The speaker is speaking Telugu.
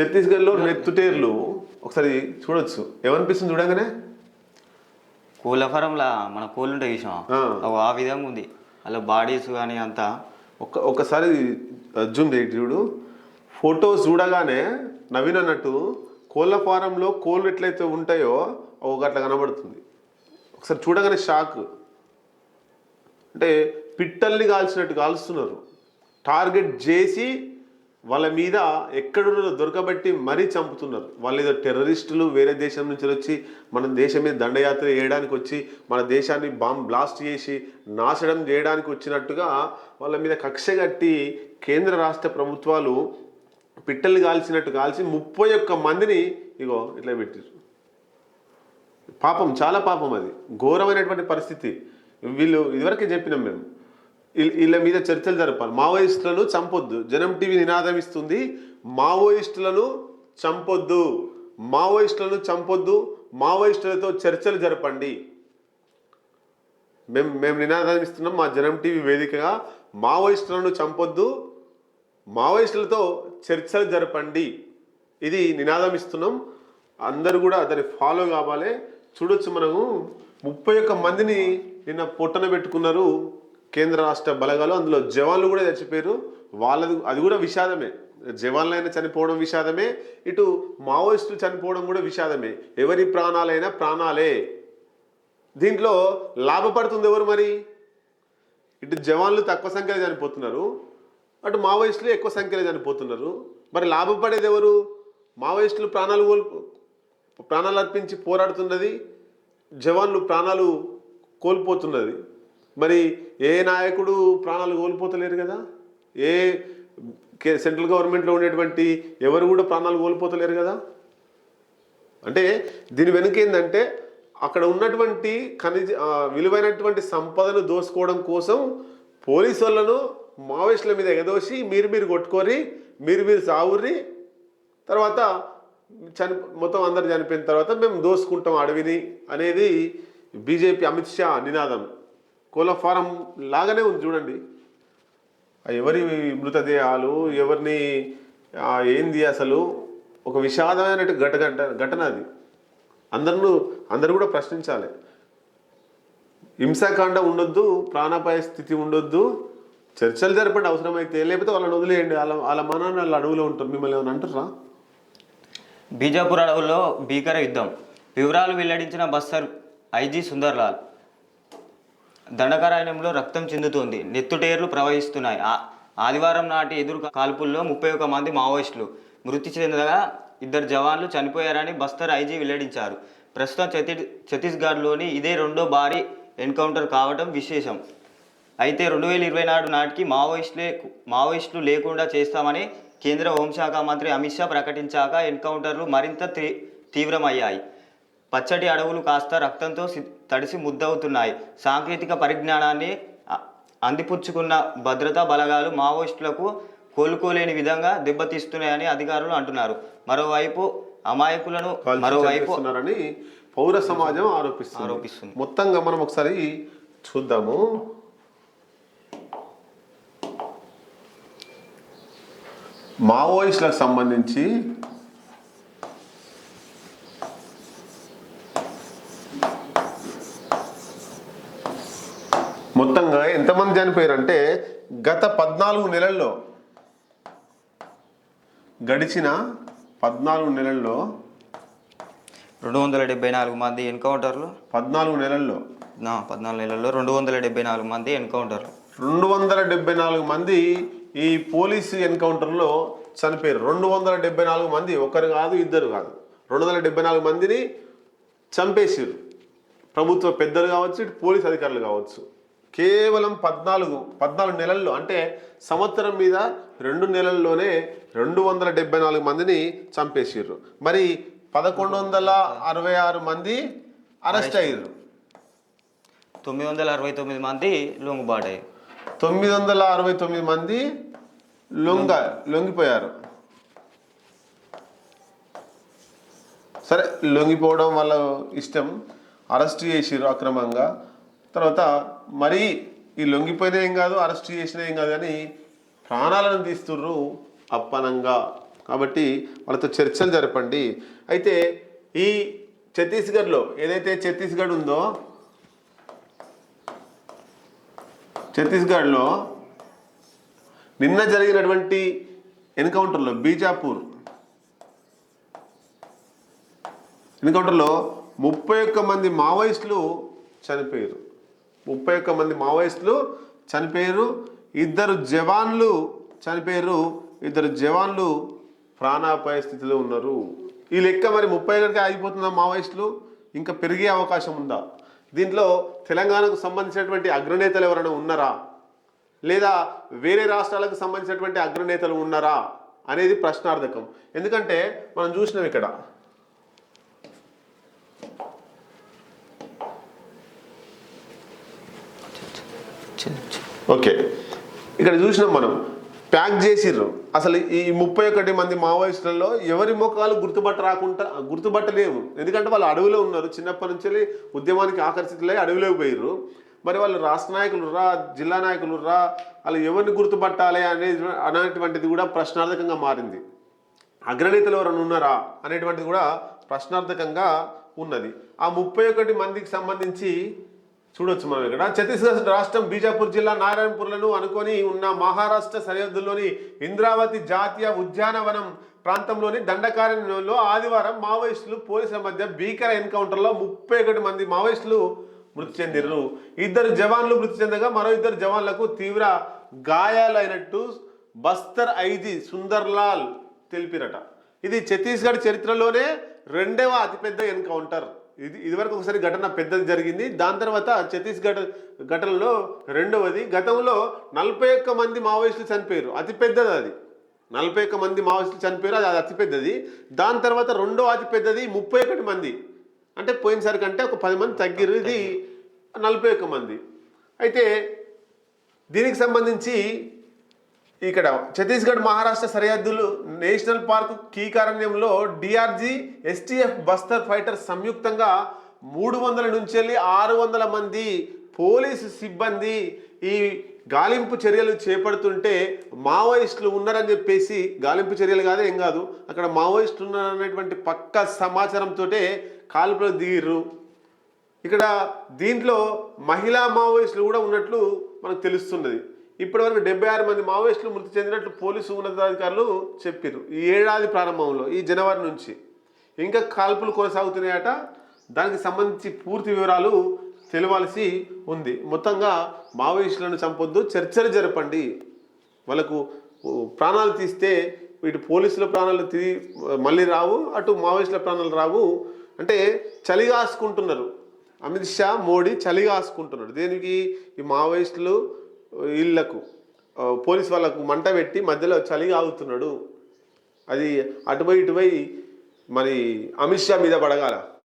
ఛత్తీస్గఢ్లో నెత్తుటేర్లు. ఒకసారి చూడొచ్చు. ఏమనిపిస్తుంది చూడగానే? కోళ్ళ ఫారంలా మన కోళ్ళు ఉంటాయి చూసాం ఆ. ఆ విధంగా ఉంది. అలా బాడీస్ కానీ అంతా. ఒక్క ఒక్కసారి జూమ్ చేయి చూడు. ఫొటోస్ చూడగానే నవీన్ అన్నట్టు కోళ్ళ ఫారంలో కోళ్ళు ఎట్లయితే ఉంటాయో ఒక అట్లా కనబడుతుంది. ఒకసారి చూడగానే షాక్. అంటే పిట్టల్ని కాల్చినట్టు కాల్స్తున్నారు. టార్గెట్ చేసి వాళ్ళ మీద ఎక్కడున్నారో దొరకబట్టి మరీ చంపుతున్నారు. వాళ్ళు ఏదో టెర్రరిస్టులు వేరే దేశం నుంచి వచ్చి మన దేశం మీద దండయాత్ర చేయడానికి వచ్చి మన దేశాన్ని బాంబ్ బ్లాస్ట్ చేసి నాశనం చేయడానికి వచ్చినట్టుగా వాళ్ళ మీద కక్ష కట్టి కేంద్ర రాష్ట్ర ప్రభుత్వాలు పిట్టలు కాల్చినట్టు కాల్చి ముప్పై ఒక్క మందిని ఇగో ఇట్లా పెట్టారు పాపం చాలా పాపం అది. ఘోరమైనటువంటి పరిస్థితి. వీళ్ళు ఇదివరకే చెప్పినాం మేము. వీళ్ళ- మీద చర్చలు జరపాలి. మావోయిస్టులను చంపొద్దు. జనం టీవీ నినాదం ఇస్తుంది. మావోయిస్టులను చంపొద్దు. మావోయిస్టులను చంపొద్దు. మావోయిస్టులతో చర్చలు జరపండి. మేము మేము నినాదం ఇస్తున్నాం మా జనం టీవీ వేదికగా. మావోయిస్టులను చంపొద్దు. మావోయిస్టులతో చర్చలు జరపండి. ఇది నినాదం ఇస్తున్నాం. అందరూ కూడా దాన్ని ఫాలో కావాలి. చూడొచ్చు మనము. ముప్పై ఒక్క మందిని నిన్న పొట్టన పెట్టుకున్నారు. కేంద్ర రాష్ట్ర బలగాలు అందులో జవాన్లు కూడా చచ్చిపోయారు. వాళ్ళది అది కూడా విషాదమే. జవాన్లైనా చనిపోవడం విషాదమే. ఇటు మావోయిస్టులు చనిపోవడం కూడా విషాదమే. ఎవరి ప్రాణాలైనా ప్రాణాలే. దీంట్లో లాభపడుతుంది ఎవరు మరి? ఇటు జవాన్లు తక్కువ సంఖ్యలో చనిపోతున్నారు. అటు మావోయిస్టులు ఎక్కువ సంఖ్యలో చనిపోతున్నారు. మరి లాభపడేది ఎవరు? మావోయిస్టులు ప్రాణాలు కోల్పో ప్రాణాలు అర్పించి పోరాడుతున్నది. జవాన్లు ప్రాణాలు కోల్పోతున్నది. మరి ఏ నాయకుడు ప్రాణాలు కోల్పోతలేరు కదా? ఏ సెంట్రల్ గవర్నమెంట్లో ఉండేటువంటి ఎవరు కూడా ప్రాణాలు కోల్పోతలేరు కదా? అంటే దీని వెనుక ఏంటంటే అక్కడ ఉన్నటువంటి ఖనిజ విలువైనటువంటి సంపదను దోసుకోవడం కోసం పోలీసు వాళ్ళను మావోయిస్టుల మీద ఎగదోసి మీరు మీరు కొట్టుకోరి మీరు మీరు సావుర్రి తర్వాత చని మొత్తం అందరు చనిపోయిన తర్వాత మేము దోసుకుంటాం అడవిని అనేది బీజేపీ అమిత్ షా నినాదం. కోళ్ళ ఫారం లాగానే ఉంది చూడండి. ఎవరి మృతదేహాలు ఎవరిని ఏంది అసలు ఒక విషాదమైన ఘట ఘటన అది. అందరూ అందరూ కూడా ప్రశ్నించాలి. హింసాకాండ ఉండొద్దు ప్రాణాపాయ స్థితి ఉండొద్దు చర్చలు జరపండి అవసరమైతే లేకపోతే వాళ్ళని వదిలేయండి వాళ్ళ వాళ్ళ మనాన్ని వాళ్ళ అడవులో ఉంటారు మిమ్మల్ని ఏమైనా అంటారా బీజాపూర్ అడవుల్లో భీకర యుద్ధం. వివరాలు వెల్లడించిన బస్తర్ ఐజీ సుందర్లాల్. దండకారాయణంలో రక్తం చెందుతోంది. నెత్తుటేర్లు ప్రవహిస్తున్నాయి. ఆ- ఆదివారం నాటి ఎదురు కాల్పుల్లో ముప్పై ఒక మంది మావోయిస్టులు మృతి చెందగా ఇద్దరు జవాన్లు చనిపోయారని బస్తర్ ఐజీ వెల్లడించారు. ప్రస్తుతం ఛత్తీ ఛత్తీస్గఢ్లోని ఇదే రెండో భారీ ఎన్కౌంటర్ కావడం విశేషం. అయితే రెండు వేల ఇరవై నాడు నాటికి మావోయిస్టులే మావోయిస్టులు లేకుండా చేస్తామని కేంద్ర హోంశాఖ మంత్రి అమిత్ షా ప్రకటించాక ఎన్కౌంటర్లు మరింత తీ- తీవ్రమయ్యాయి. పచ్చటి అడవులు కాస్త రక్తంతో తడిసి ముద్దవుతున్నాయి. సాంకేతిక పరిజ్ఞానాన్ని అందిపుచ్చుకున్న భద్రతా బలగాలు మావోయిస్టులకు కోలుకోలేని విధంగా దెబ్బతీస్తున్నాయని అధికారులు అంటున్నారు. మరోవైపు అమాయకులను మరోవైపు పౌర సమాజం ఆరోపిస్తుంది. ఆరోపిస్తుంది. మొత్తంగా మనం ఒకసారి చూద్దాము. మావోయిస్టులకు సంబంధించి మొత్తంగా ఎంతమంది చనిపోయారంటే గత పద్నాలుగు నెలల్లో గడిచిన పద్నాలుగు నెలల్లో రెండు వందల డెబ్బై నాలుగు మంది ఎన్కౌంటర్లు? పద్నాలుగు నెలల్లో నా పద్నాలుగు నెలల్లో రెండు వందల డెబ్బై నాలుగు మంది ఎన్కౌంటర్లు. రెండు వందల డెబ్బై నాలుగు మంది ఈ పోలీసు ఎన్కౌంటర్లో చనిపోయారు. రెండు వందల డెబ్బై నాలుగు మంది ఒకరు కాదు ఇద్దరు కాదు. రెండు వందల డెబ్బై నాలుగు మందిని చంపేసారు ప్రభుత్వ పెద్దలు కావచ్చు పోలీస్ అధికారులు కావచ్చు. కేవలం పద్నాలుగు పద్నాలుగు నెలల్లో అంటే సంవత్సరం మీద రెండు నెలల్లోనే రెండు వందల డెబ్బై నాలుగు మందిని చంపేసారు మరి పదకొండు వందల అరవై ఆరు మంది అరెస్ట్ అయ్యారు తొమ్మిది వందల అరవై తొమ్మిది మంది లొంగుబాటయ్యారు తొమ్మిది వందల అరవై తొమ్మిది మంది లొంగ లొంగిపోయారు. సరే లొంగిపోవడం వాళ్ళ ఇష్టం అరెస్ట్ చేసిర్రు అక్రమంగా. తర్వాత మరీ ఈ లొంగిపోయినా ఏం కాదు అరెస్ట్ చేసినా ఏం కాదు కానీ ప్రాణాలను తీస్తుర్రు అప్పనంగా. కాబట్టి వాళ్ళతో చర్చలు జరపండి. అయితే ఈ ఛత్తీస్గఢ్లో ఏదైతే ఛత్తీస్గఢ్ ఉందో ఛత్తీస్గఢ్లో నిన్న జరిగినటువంటి ఎన్కౌంటర్లో బీజాపూర్ ఎన్కౌంటర్లో ముప్పై ఒక్క మంది మావోయిస్టులు చనిపోయారు. ముప్పై ఒక్క మంది మావోయిస్టులు చనిపోయారు. ఇద్దరు జవాన్లు చనిపోయారు. ఇద్దరు జవాన్లు ప్రాణాపాయ స్థితిలో ఉన్నారు. ఈ లెక్క మరి ముప్పై గంటకి ఆగిపోతుందా మావోయిస్టులు ఇంకా పెరిగే అవకాశం ఉందా? దీంట్లో తెలంగాణకు సంబంధించినటువంటి అగ్రనేతలు ఎవరైనా ఉన్నారా? లేదా వేరే రాష్ట్రాలకు సంబంధించినటువంటి అగ్రనేతలు ఉన్నారా? అనేది ప్రశ్నార్థకం. ఎందుకంటే మనం చూసినాం ఇక్కడ ఓకే. ఇక్కడ చూసినాం మనం. ప్యాక్ చేసిర్రు. అసలు ఈ ముప్పై ఒకటి మంది మావోయిస్టులలో ఎవరి ముఖాలు గుర్తుపట్ట రాకుండా గుర్తుపట్టలేము ఎందుకంటే వాళ్ళు అడవిలో ఉన్నారు. చిన్నప్పటి నుంచి ఉద్యమానికి ఆకర్షితులై అడవిలోకి పోయిర్రు. మరి వాళ్ళు రాష్ట్ర నాయకులు రా జిల్లా నాయకులు రా వాళ్ళు ఎవరిని గుర్తుపట్టాలి అనేది అనేటువంటిది కూడా ప్రశ్నార్థకంగా మారింది. అగ్రనేతలు ఎవరైనా ఉన్నారా అనేటువంటిది కూడా ప్రశ్నార్థకంగా ఉన్నది. ఆ ముప్పై ఒకటి మందికి సంబంధించి చూడొచ్చు మనం ఇక్కడ ఛత్తీస్గఢ్ రాష్ట్రం బీజాపూర్ జిల్లా నారాయణపూర్లను అనుకొని ఉన్న మహారాష్ట్ర సరిహద్దుల్లోని ఇంద్రావతి జాతీయ ఉద్యానవనం ప్రాంతంలోని దండకారణ్యంలో ఆదివారం మావోయిస్టులు పోలీసుల మధ్య భీకర ఎన్కౌంటర్లో ముప్పై ఒకటి మంది మావోయిస్టులు మృతి చెందిరు ఇద్దరు జవాన్లు మృతి చెందగా మరో ఇద్దరు జవాన్లకు తీవ్ర గాయాలైనట్టు బస్తర్ ఐజీ సుందర్లాల్ తెలిపిరట. ఇది ఛత్తీస్గఢ్ చరిత్రలోనే రెండవ అతిపెద్ద ఎన్కౌంటర్. ఇది ఇదివరకు ఒకసారి ఘటన పెద్దది జరిగింది. దాని తర్వాత ఛత్తీస్గఢ్ ఘటనలో రెండవది గతంలో నలభై ఒక్క మంది మావోయిస్టులు చనిపోయారు. అతి పెద్దది అది. నలభై ఒక్క మంది మావోయిస్టులు చనిపోయారు అది అది అతిపెద్దది దాని తర్వాత రెండో అతి పెద్దది ముప్పై ఒకటి మంది. అంటే పోయినసారి కంటే ఒక పది మంది తగ్గిరు. ఇది నలభై ఒక్క మంది. అయితే దీనికి సంబంధించి ఇక్కడ ఛత్తీస్గఢ్ మహారాష్ట్ర సరిహద్దులు నేషనల్ పార్క్ కీకారణ్యంలో డిఆర్జీ ఎస్టీఎఫ్ బస్తర్ ఫైటర్ సంయుక్తంగా మూడు వందల నుంచి వెళ్ళి ఆరు వందల మంది పోలీసు సిబ్బంది ఈ గాలింపు చర్యలు చేపడుతుంటే మావోయిస్టులు ఉన్నారని చెప్పేసి గాలింపు చర్యలు కాదే ఏం కాదు. అక్కడ మావోయిస్టులు ఉన్నారనేటువంటి పక్క సమాచారంతో కాల్పులు దిగిర్రు. ఇక్కడ దీంట్లో మహిళా మావోయిస్టులు కూడా ఉన్నట్లు మనకు తెలుస్తున్నది. ఇప్పటివరకు డెబ్బై ఆరు మంది మావోయిస్టులు మృతి చెందినట్లు పోలీసు ఉన్నతాధికారులు చెప్పారు ఈ ఏడాది ప్రారంభంలో ఈ జనవరి నుంచి ఇంకా కాల్పులు కొనసాగుతున్నాయట. దానికి సంబంధించి పూర్తి వివరాలు తెలియాల్సి ఉంది. మొత్తంగా మావోయిస్టులను చంపొద్దు చర్చలు జరపండి. వాళ్ళకు ప్రాణాలు తీస్తే ఇటు పోలీసుల ప్రాణాలు తీ మళ్ళీ రావు అటు మావోయిస్టుల ప్రాణాలు రావు. అంటే చలిగా ఆసుకుంటున్నారు అమిత్ షా మోడీ చలిగా ఆసుకుంటున్నారు దేనికి? ఈ మావోయిస్టులు వీళ్ళకు పోలీస్ వాళ్ళకు మంట పెట్టి మధ్యలో చలి ఆగుతున్నాడు. అది అటుపోయి ఇటుపోయి మరి అమిత్ షా మీద పడగాల.